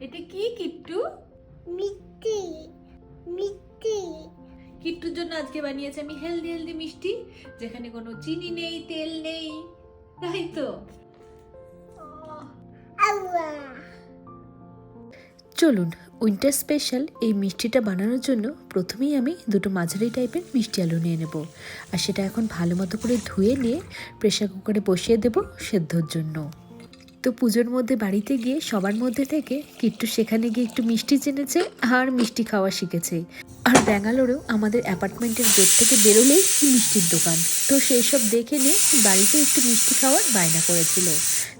এটা কি কিট্টু? মিষ্টি। মিষ্টি। কিট্টুর জন্য আজকে বানিয়েছি আমি হেলদি হেলদি মিষ্টি যেখানে কোনো চিনি নেই তেল নেই। তাই তো? আল্লাহ। চলুন উইন্টার স্পেশাল এই মিষ্টিটা বানানোর জন্য প্রথমেই আমি দুটো মাঝারি টাইপের মিষ্টি আলু নিয়ে নেব। আর সেটা এখন ভালো মতো করে ধুয়ে নিয়ে প্রেশার কুকারে বসিয়ে দেব সেদ্ধর জন্য। তো পুজোর মধ্যে বাড়িতে গিয়ে সবার মধ্যে থেকে কিট্টু সেখানে গিয়ে একটু মিষ্টি জেনেছে আর মিষ্টি খাওয়া শিখেছে। আর ব্যাঙ্গালোরেও আমাদের অ্যাপার্টমেন্টের গেট থেকে বেরোলেই মিষ্টির দোকান। তো সেই সব দেখে নিয়ে বাড়িতে একটু মিষ্টি খাওয়ার বায়না করেছিল।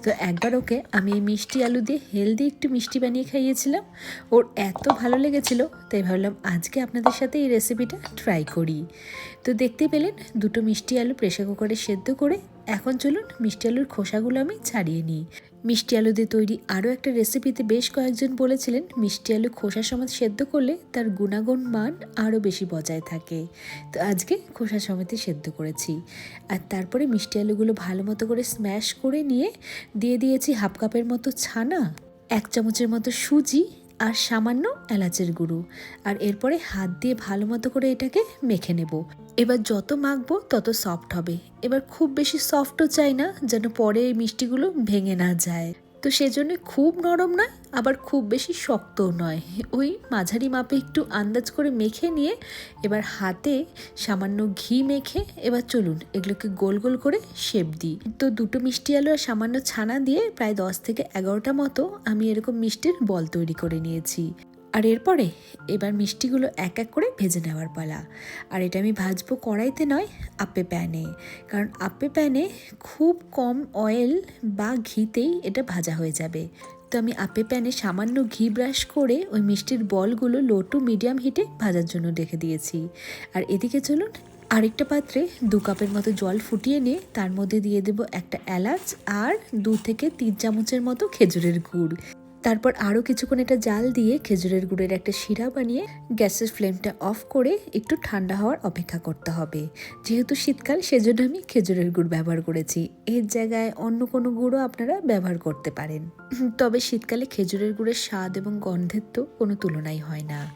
তো একবার ওকে আমি এই মিষ্টি আলু দিয়ে হেলদি একটু মিষ্টি বানিয়ে খাইয়েছিলাম। ওর এত ভালো লেগেছিল, তাই ভাবলাম আজকে আপনাদের সাথে এই রেসিপিটা ট্রাই করি। তো দেখতে পেলেন দুটো মিষ্টি আলু প্রেশার কুকারে সেদ্ধ করে এখন চলুন মিষ্টি আলুর খোসাগুলো আমি ছাড়িয়ে নিই। মিষ্টি আলু দিয়ে তৈরি আরও একটা রেসিপিতে বেশ কয়েকজন বলেছিলেন, মিষ্টি আলু খোসা সমেত সেদ্ধ করলে তার গুণাগুণ মান আরও বেশি বজায় থাকে। তো আজকে খোসা সমেতে সেদ্ধ করেছি। আর তারপরে মিষ্টি আলুগুলো ভালো মতো করে স্ম্যাশ করে নিয়ে দিয়ে দিয়েছি হাফ কাপের মতো ছানা, এক চামচের মতো সুজি আর সামান্য এলাচের গুঁড়ো। আর এরপরে হাত দিয়ে ভালো মতো করে এটাকে মেখে নেব। এবার যত মাখবো তত সফট হবে। এবার খুব বেশি সফটও চাই না, যেন পরে এই মিষ্টিগুলো ভেঙে না যায়। তো সেজন্য খুব নরম নয়, আবার খুব বেশি শক্তও নয়। ওই মাঝারি মাপে একটু আন্দাজ করে মেখে নিয়ে এবার হাতে সামান্য ঘি মেখে এবার চলুন এগুলোকে গোল গোল করে শেপ দিই। তো দুটো মিষ্টি আলু আর সামান্য ছানা দিয়ে প্রায় দশ থেকে এগারোটা মতো আমি এরকম মিষ্টির বল তৈরি করে নিয়েছি। আর এরপরে এবার মিষ্টিগুলো এক এক করে ভেজে নেওয়ার পালা। আর এটা আমি ভাজবো কড়াইতে নয়, আপে প্যানে। কারণ আপে প্যানে খুব কম অয়েল বা ঘিতেই এটা ভাজা হয়ে যাবে। তো আমি আপে প্যানে সামান্য ঘি ব্রাশ করে ওই মিষ্টির বলগুলো লো টু মিডিয়াম হিটে ভাজার জন্য রেখে দিয়েছি। আর এদিকে চলুন, আরেকটা পাত্রে দু কাপের মতো জল ফুটিয়ে নিয়ে তার মধ্যে দিয়ে দেব একটা এলাচ আর দু থেকে তিন চামচের মতো খেজুরের গুড়। তারপর আরও কিছুক্ষণ এটা জাল দিয়ে খেজুরের গুড়ের একটা শিরা বানিয়ে গ্যাসের ফ্লেমটা অফ করে একটু ঠান্ডা হওয়ার অপেক্ষা করতে হবে। যেহেতু শীতকাল, সেজন্য আমি খেজুরের গুড় ব্যবহার করেছি। এর জায়গায় অন্য কোনো গুঁড়ও আপনারা ব্যবহার করতে পারেন। তবে শীতকালে খেজুরের গুড়ের স্বাদ এবং গন্ধের তো কোনো তুলনাই হয় না।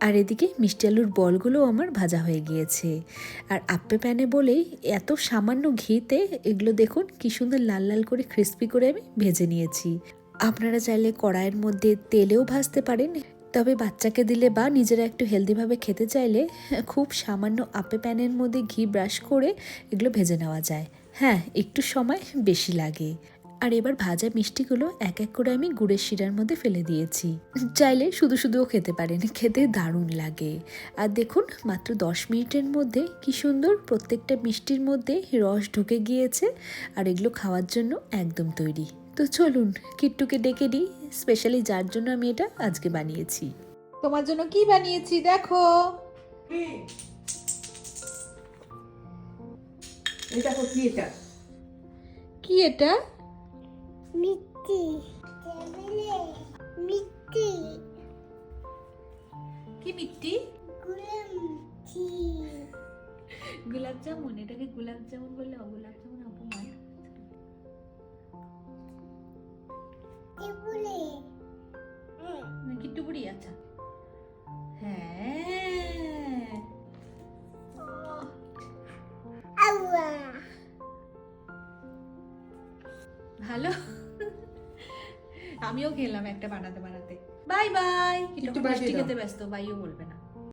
আর এদিকে মিষ্টি আলুর বলগুলো আমার ভাজা হয়ে গিয়েছে। আর আপ্পে প্যানে বলেই এত সামান্য ঘিতে এগুলো দেখুন কি সুন্দর লাল লাল করে ক্রিস্পি করে আমি ভেজে নিয়েছি। আপনারা চাইলে কড়াইয়ের মধ্যে তেলেও ভাজতে পারেন। তবে বাচ্চাকে দিলে বা নিজেরা একটু হেলদিভাবে খেতে চাইলে, খুব সামান্য আপে প্যানের মধ্যে ঘি ব্রাশ করে এগুলো ভেজে নেওয়া যায়। হ্যাঁ একটু সময় বেশি লাগে। আর এবার ভাজা মিষ্টিগুলো এক এক করে আমি গুড়ের শিরার মধ্যে ফেলে দিয়েছি। চাইলে শুধু শুধুও খেতে পারেন, খেতে দারুণ লাগে। আর দেখুন, মাত্র দশ মিনিটের মধ্যে কি সুন্দর প্রত্যেকটা মিষ্টির মধ্যে রস ঢুকে গিয়েছে। আর এগুলো খাওয়ার জন্য একদম তৈরি। তো চলুন কিট্টুকে ডেকে দিই স্পেশালি যার জন্য আমি এটা আজকে বানিয়েছি। তোমার জন্য কি বানিয়েছি দেখো। এই কি এটা? কি এটা? মিষ্টি। টেবিলে মিষ্টি। কি মিষ্টি? গোলাপ জামুন এটাকে গোলাপ জামুন বললে গোলাপ ভালো? আমিও খেলাম একটা বানাতে বানাতে। বাই বাই একটু বৃষ্টি মিষ্টি খেতে ব্যস্ত বাইও বলবে না।